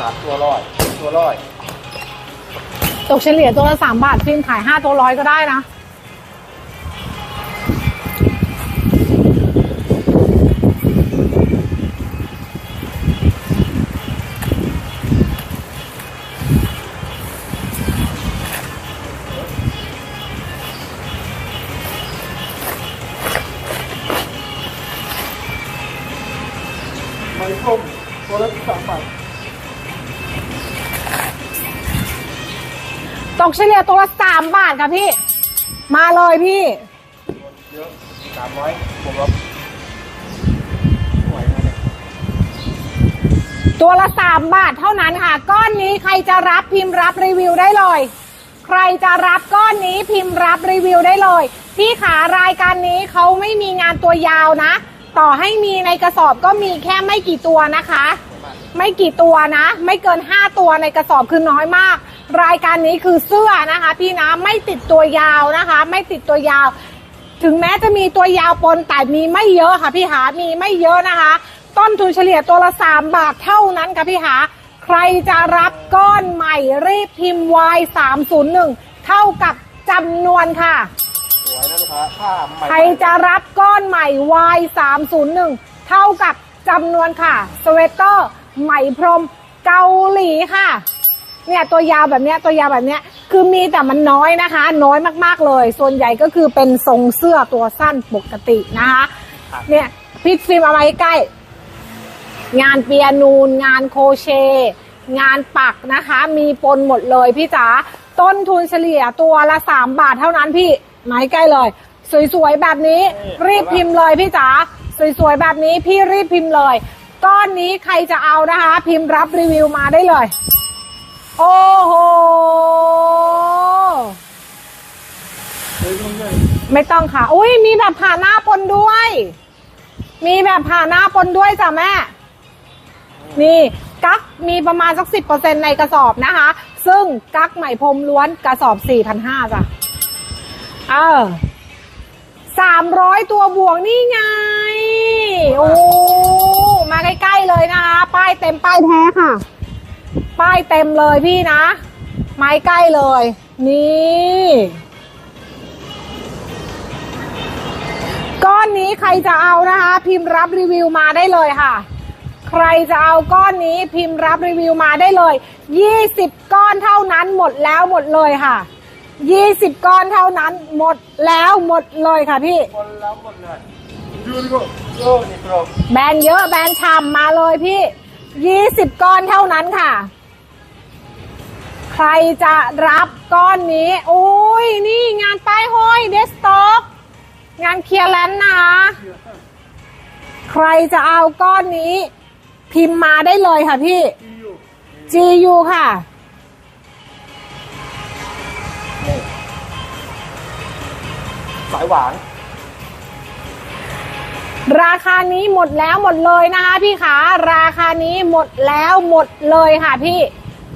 สามตัวร้อยตัวร้อยตกเฉลี่ยตัวละสามบาทฟิล์มขายห้าตัวร้อยก็ได้นะไม้ส้มตัวละสามบาท ตกเฉลี่ยตัวละสามบาทค่ะพี่ มาเลยพี่เยอะสามร้อยบวนะเนี่ยตัวละสามบาทเท่านั้นค่ะ ก้อนนี้ใครจะรับพิมพ์รับรีวิวได้เลย ใครจะรับก้อนนี้พิมพ์รับรีวิวได้เลย พี่ขารายการนี้เขาไม่มีงานตัวยาวนะ ต่อให้มีในกระสอบก็มีแค่ไม่กี่ตัวนะคะ ไม่กี่ตัวนะ ไม่เกิน 5 ตัวในกระสอบคือน้อยมาก รายการนี้คือเสื้อนะคะ พี่นะไม่ติดตัวยาวนะคะ ไม่ติดตัวยาว ถึงแม้จะมีตัวยาวปนแต่มีไม่เยอะค่ะพี่หามีไม่เยอะนะคะ ต้นทุนเฉลี่ยตัวละ3บาทเท่านั้นค่ะพี่หา ใครจะรับก้อนใหม่รีบพิมพ์ Y 3 0 1เท่ากับจำนวนค่ะสวยนะลูกค้าผ้าใหม่ใครจะรับก้อนใหม่ Y 3 0 1เท่ากับจำนวนค่ะ สเวตเตอร์ไหมพรมเกาหลีค่ะ เนี่ยตัวยาวแบบเนี้ยตัวยาวแบบเนี้ยคือมีแต่มันน้อยนะคะ น้อยมากๆเลย ส่วนใหญ่ก็คือเป็นทรงเสื้อตัวสั้นปกตินะคะเนี่ยพิทฟิล์มเอาไว้ใกล้ งานเปียนูน งานโคเช งานปักนะคะ มีปนหมดเลยพี่จ๋าต้นทุนเฉลี่ยตัวละ3บาทเท่านั้นพี่ไม้ใกล้เลย สวยๆแบบนี้ รีบพิมพ์เลยพี่จ๋าสวยๆแบบนี้พี่รีบพิมพ์เลย ก้อนนี้ใครจะเอานะคะ พิมพ์รับรีวิวมาได้เลย โอ้โหเฮ้ยต้องใหญ่ไม่ต้องค่ะ อุ้ยมีแบบผ่าหน้าปนด้วย มีแบบผ่าหน้าปนด้วยจ้ะแม่ นี่กักมีประมาณสักสิบเปอร์เซ็นในกระสอบนะคะ ซึ่งกักใหม่พรมล้วนกระสอบสี่พันห้าจ้ะ เออสามร้อยตัวบวกนี่ไง โอ้ มาใกล้ ๆ เลยนะคะ ป้ายเต็มป้ายแท้ค่ะ ป้ายเต็มเลยพี่นะ ไม้ใกล้เลย นี่ ก้อนนี้ใครจะเอานะคะ พิมพ์รับรีวิวมาได้เลยค่ะ ใครจะเอาก้อนนี้พิมพ์รับรีวิวมาได้เลย 20 ก้อนเท่านั้นหมดแล้วหมดเลยค่ะ 20 ก้อนเท่านั้นหมดแล้วหมดเลยค่ะพี่คนแล้วหมดเลยดูดิโก้โอ้นี่ครับแบรนด์เยอะแบรนด์ฉ่ำมาเลยพี่ 20 ก้อนเท่านั้นค่ะใค รจะรับก้อนนี้โอ้ยนี่งานป้ายห้อยเดสต็อกงานเคลียร์แลนด์นะคะ ใครจะเอาก้อนนี้ พิมพ์มาได้เลยค่ะพี่ GU ค่ะ สายหวาน ราคานี้หมดแล้วหมดเลยนะคะพี่ขาราคานี้หมดแล้วหมดเลยค่ะพี่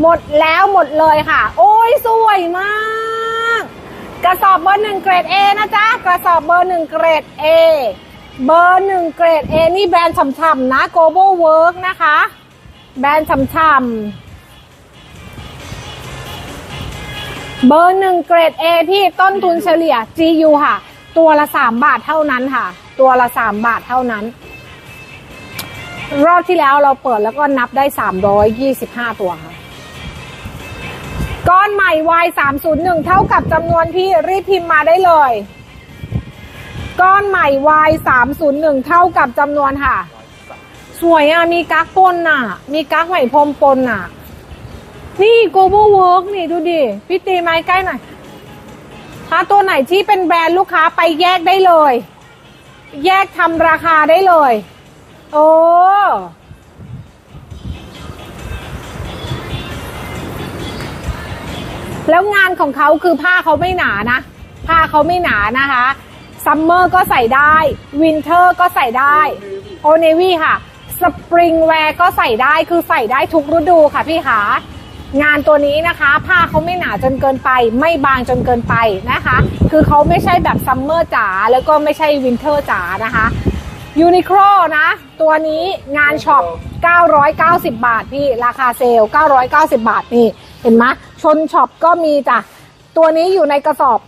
หมดแล้วหมดเลยค่ะ โอ้ยสวยมาก กระสอบเบอร์หนึ่งเกรด A นะจ๊ะ กระสอบเบอร์หนึ่งเกรด A เบอร์หนึ่งเกรด A นี่แบรนด์ฉ่ำๆนะ Global Work นะคะ แบรนด์ฉ่ำๆเบอร์หนึ่งเกรด A พี่ต้นทุนเฉลี่ย GU ค่ะ ตัวละสามบาทเท่านั้นค่ะ ตัวละสามบาทเท่านั้น รอบที่แล้วเราเปิดแล้วก็นับได้สามร้อยยี่สิบห้าตัวค่ะ ก้อนใหม่ Y 3 0 1เท่ากับจำนวนที่รีบพิมพ์มาได้เลย ก้อนใหม่ Y 3 0 1เท่ากับจำนวนค่ะ สวยอะ มีกั๊กปนอะ มีกั๊กไหมพรมปนอะ นี่ global work นี่ดูดิ พี่ตีไม้ใกล้หน่อยถ้าตัวไหนที่เป็นแบรนด์ลูกค้าไปแยกได้เลย แยกทำราคาได้เลย โอ้ แล้วงานของเขาคือผ้าเขาไม่หนานะ ผ้าเขาไม่หนานะคะซัมเมอร์ก็ใส่ได้ วินเทอร์ก็ใส่ได้โอเนวี่ค่ะ สปริงแวร์ก็ใส่ได้ คือใส่ได้ทุกฤดูค่ะพี่ขางานตัวนี้นะคะ ผ้าเขาไม่หนาจนเกินไป ไม่บางจนเกินไปนะคะ คือเขาไม่ใช่แบบซัมเมอร์จ๋าแล้วก็ไม่ใช่วินเทอร์จ๋านะคะยูนิโคลนะ ตัวนี้งานช็อป 990 บาทพี่ ราคาเซลล์990 บาทนี่ เห็นไหม ชนช็อปก็มีจ้ะ ตัวนี้อยู่ในกระสอบ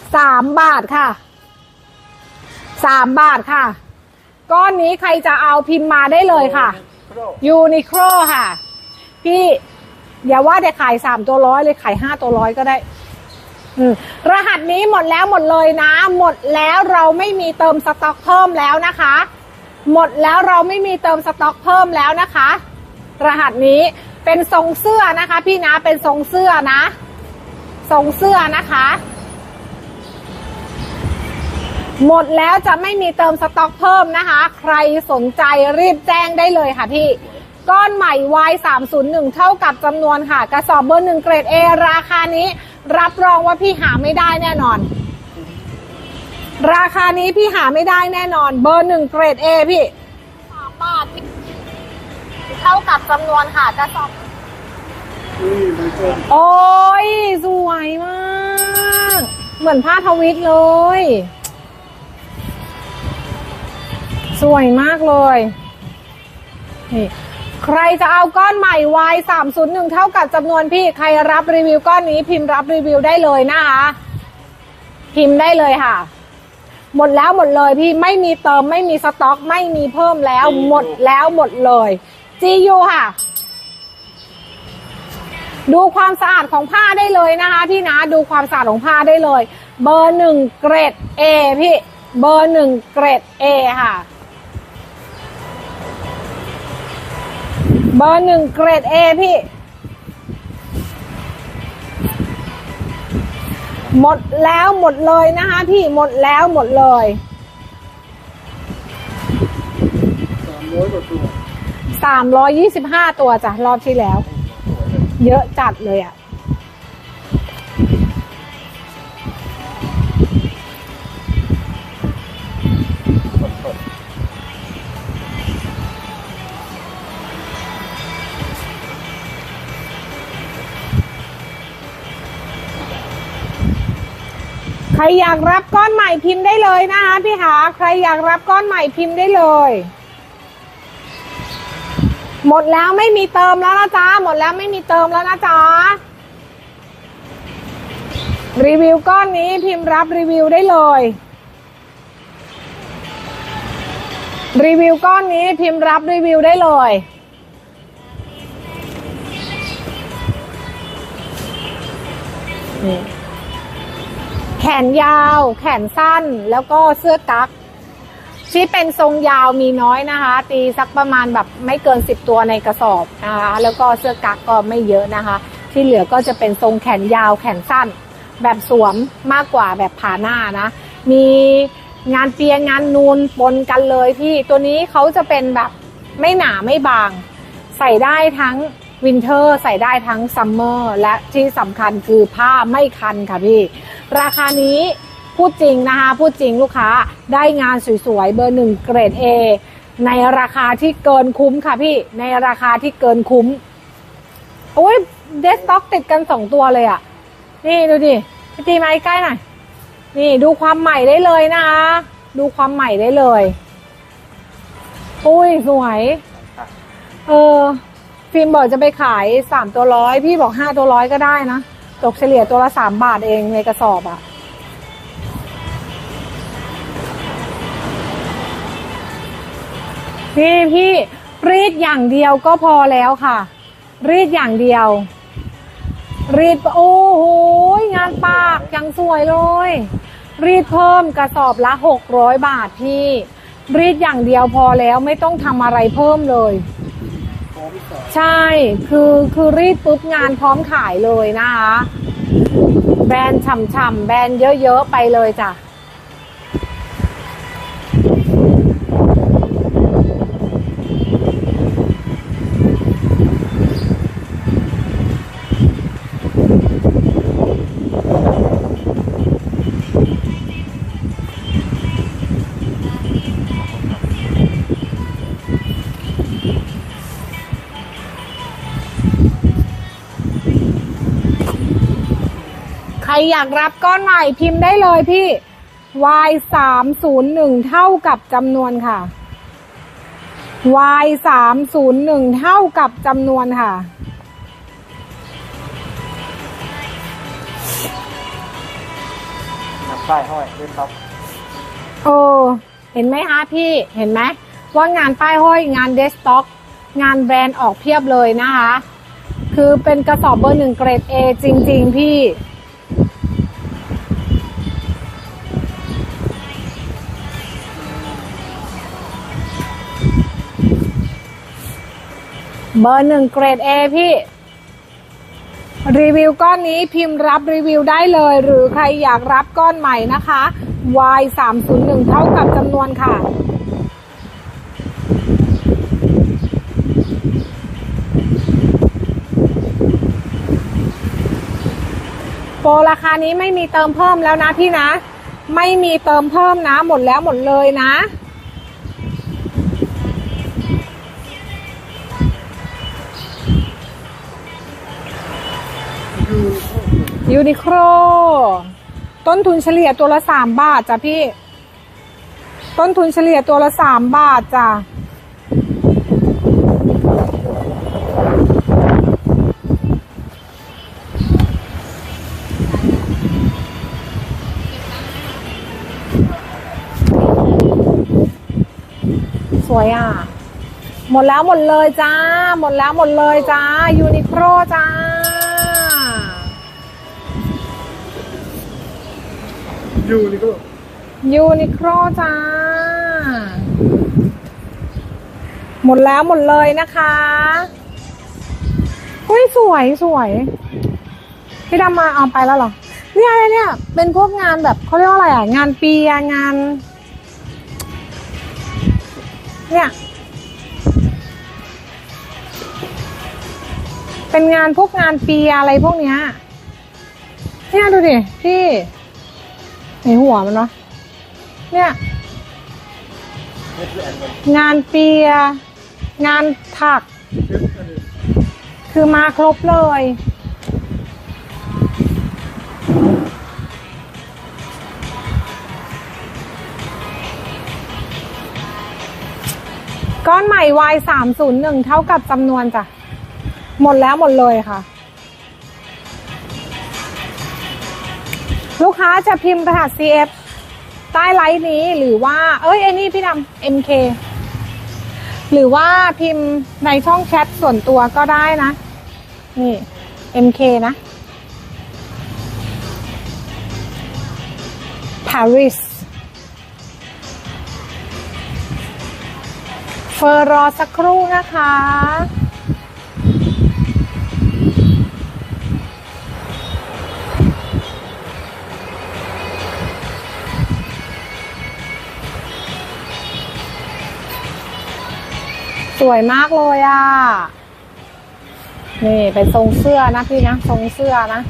3บาทค่ะ3บาทค่ะ ก้อนนี้ใครจะเอาพิมพ์มาได้เลยค่ะ ยูนิโคลค่ะ พี่อย่าว่าแต่ขายสามตัวร้อยเลยขายห้าตัวร้อยก็ได้รหัสนี้หมดแล้วหมดเลยนะ หมดแล้วเราไม่มีเติมสต็อกเพิ่มแล้วนะคะ หมดแล้วเราไม่มีเติมสต็อกเพิ่มแล้วนะคะ รหัสนี้ เป็นทรงเสื้อนะคะ พี่นะเป็นทรงเสื้อนะ ทรงเสื้อนะคะ หมดแล้วจะไม่มีเติมสต็อกเพิ่มนะคะ ใครสนใจรีบแจ้งได้เลยค่ะพี่ ก้อนใหม่ Y 3 0 1 เท่ากับจำนวนค่ะ กระสอบเบอร์หนึ่งเกรด A ราคานี้ รับรองว่าพี่หาไม่ได้แน่นอนราคานี้พี่หาไม่ได้แน่นอน เบอร์หนึ่งเกรด A พี่สามบาทพี่ เท่ากับจำนวนค่ะกระสอบนี่มันเกินโอ้ย สวยมาก เหมือนผ้าทวิตเลย สวยมากเลย นี่ ใครจะเอาก้อนใหม่ Y 3 0 1 เท่ากับจำนวนพี่ ใครรับรีวิวก้อนนี้พิมพ์รับรีวิวได้เลยนะคะ พิมพ์ได้เลยค่ะ หมดแล้วหมดเลยพี่ไม่มีเติมไม่มีสต็อก ไม่มีเพิ่มแล้ว หมดแล้วหมดเลย GU ค่ะ ดูความสะอาดของผ้าได้เลยนะคะ พี่นะดูความสะอาดของผ้าได้เลย เบอร์หนึ่งเกรด A พี่ เบอร์หนึ่งเกรด A ค่ะ เบอร์หนึ่งเกรด A พี่ หมดแล้วหมดเลยนะคะพี่หมดแล้วหมดเลยสามร้อยกว่าตัว 325ตัวจ้ะรอบที่แล้ว เยอะจัดเลยอะ่ะ ใครอยากรับก้อนใหม่พิมพ์ได้เลยนะคะพี่หา ใครอยากรับก้อนใหม่พิมพ์ได้เลย มดแล้วไม่มีเติมแล้วนะจ๊ะ หมดแล้วไม่มีเติมแล้วนะจ๊ะ รีวิวก้อนนี้พิมพ์รับรีวิวได้เลย รีวิวก้อนนี้พิมพ์รับรีวิวได้เลย แขนยาว แขนสั้นแล้วก็เสื้อกั๊ก ที่เป็นทรงยาวมีน้อยนะคะ ตีสักประมาณแบบไม่เกิน 10 ตัวในกระสอบนะคะแล้วก็เสื้อกั๊กก็ไม่เยอะนะคะ ที่เหลือก็จะเป็นทรงแขนยาวแขนสั้น แบบสวมมากกว่าแบบผ่าหน้านะ มีงานเปียงานนูนปนกันเลยพี่ตัวนี้เขาจะเป็นแบบไม่หนาไม่บาง ใส่ได้ทั้งวินเทอร์ใส่ได้ทั้งซัมเมอร์และที่สำคัญคือผ้าไม่คันค่ะพี่ ราคานี้ พูดจริงนะคะ พูดจริงลูกค้าได้งานสวยๆ เบอร์หนึ่งเกรด A ในราคาที่เกินคุ้มค่ะพี่ ในราคาที่เกินคุ้ม โอ้ยเดสต็อกติดกันสองตัวเลยอะ่ะ นี่ดูดิพี่ตีมาใกล้หน่อย นี่ดูความใหม่ได้เลยนะคะ ดูความใหม่ได้เลยอุ้ยสวย เออ ฟิล์มบอกจะไปขายสามตัวร้อยพี่บอกห้าตัวร้อยก็ได้นะ ตกเฉลี่ยตัวละสามบาทเองในกระสอบอะ พี่พี่รีดอย่างเดียวก็พอแล้วค่ะ รีดอย่างเดียว รีดโอ้โหงานปากยังสวยเลย รีดเพิ่มกระสอบละหกร้อยบาทพี่ รีดอย่างเดียวพอแล้วไม่ต้องทำอะไรเพิ่มเลย ใช่คือคือรีดปุ๊บงานพร้อมขายเลยนะคะ แบรนด์ฉ่ำๆแบรนด์เยอะๆไปเลยจ้ะ อยากรับก้อนใหม่พิมพ์ได้เลยพี่ Y 3 0 1เท่ากับจำนวนค่ะ Y สามศูนย์หนึ่งเท่ากับจำนวนค่ะหนักป้ายห้อยเล่นท็อปเออเห็นไหมคะพี่เห็นไหมว่างานป้ายห้อยงานเดสต็อก งานแบรนด์ออกเพียบเลยนะคะ คือเป็นกระสอบเบอร์หนึ่งเกรด A จริง ๆ พี่ เบอร์หนึ่งเกรด A พี่ รีวิวก้อนนี้พิมพ์รับรีวิวได้เลย หรือใครอยากรับก้อนใหม่นะคะ Y 3 0 1เท่ากับจำนวนค่ะ โปรราคานี้ไม่มีเติมเพิ่มแล้วนะพี่นะ ไม่มีเติมเพิ่มนะ หมดแล้วหมดเลยนะ ยูนิโคลต้นทุนเฉลี่ยตัวละสามบาทจ้ะพี่ ต้นทุนเฉลี่ยตัวละสามบาทจ้ะสวยอะ หมดแล้วหมดเลยจ้า หมดแล้วหมดเลยจ้า ยูนิโคลจ้า ยูนี่ก็ยูนิโคลจ้า หมดแล้วหมดเลยนะคะอุ้ยสวยสวย พี่ดำมาเอาไปแล้วเหรอ เนี่ยอะไรเนี่ย เป็นพวกงานแบบเขาเรียกว่าอะไรอะ งานปีงาน เนี่ยเป็นงานพวกงานปีอะไรพวกเนี้ยเนี่ยดูดิพี่ ในหัวมันเนาะเนี่ย งานเปีย งานถัก คือมาครบเลย ก้อนใหม่ Y สามศูนย์หนึ่งเท่ากับจำนวนจ้ะ หมดแล้วหมดเลยค่ะ ลูกค้าจะพิมพ์รหัส CF ใต้ไลน์นี้หรือว่า เอ้ยไอ้นี่พี่ดำ MK หรือว่าพิมพ์ในช่องแชทส่วนตัวก็ได้นะ นี่ MK นะ Paris เฟอร์รอสักครู่นะคะ วยมากเลยอะ นี่เป็นทรงเสื้อนะพี่นะทรงเสื้อนะ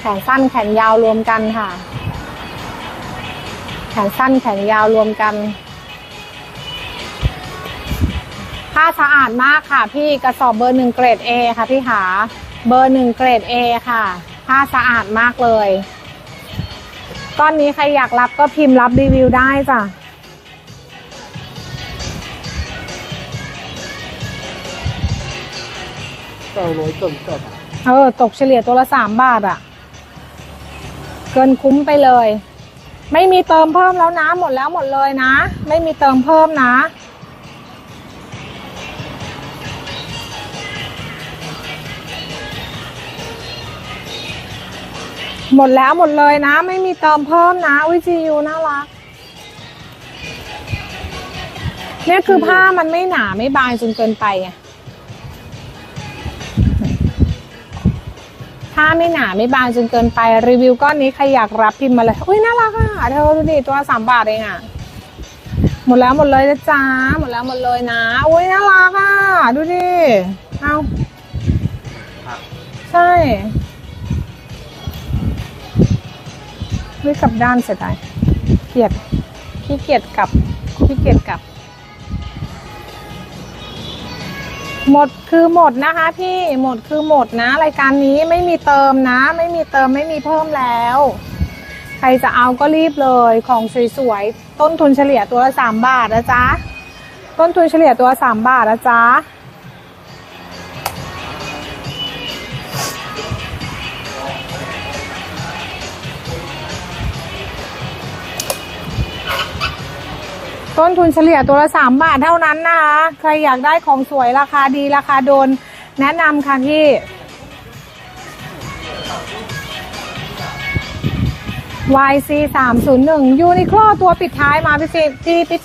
แขนสั้นแขนยาวรวมกันค่ะ แขนสั้นแขนยาวรวมกัน ผ้าสะอาดมากค่ะ พี่กระสอบเบอร์หนึ่งเกรด A ค่ะพี่หาเบอร์หนึ่งเกรด A ค่ะ ผ้าสะอาดมากเลย ก้อนนี้ใครอยากรับก็พิมพ์รับรีวิวได้จ้ะ เก้าร้อยต้นกับเออ ตกเฉลี่ยตัวละสามบาทอะเกินคุ้มไปเลย ไม่มีเติมเพิ่มแล้วนะหมดแล้วหมดเลยนะ ไม่มีเติมเพิ่มนะหมดแล้วหมดเลยนะ ไม่มีเติมเพิ่มนะวิจียูน่ารักเนี่ยคือผ้ามันไม่หนาไม่บางจนเกินไปไง ผ้าไม่หนาไม่บางจนเกินไปรีวิวก้อนนี้ใครอยากรับพิมพ์มาเลยอุ้ยน่ารักอะเธอดูดิตัวสามบาทเองอะหมดแล้วหมดเลยนะจ๊ะหมดแล้วหมดเลยนะอุ้ยน่ารักอะดูดิเอาใช่ไม่กลับด้านเสียดายเกียดขี้เกียจกลับขี้เกียจกลับ หมดคือหมดนะคะพี่หมดคือหมดนะ รายการนี้ไม่มีเติมนะ ไม่มีเติมไม่มีเพิ่มแล้ว ใครจะเอาก็รีบเลยของสวยๆต้นทุนเฉลี่ยตัวละสามบาทนะจ๊ะต้นทุนเฉลี่ยตัวสามบาทนะจ๊ะ ต้นทุนเฉลี่ยตัวละ 3 บาทเท่านั้นนะคะ ใครอยากได้ของสวยราคาดีราคาโดน แนะนำค่ะพี่ YC 301ยูนิโคลตัวปิดท้ายมาพี่จิพี่พี่ติ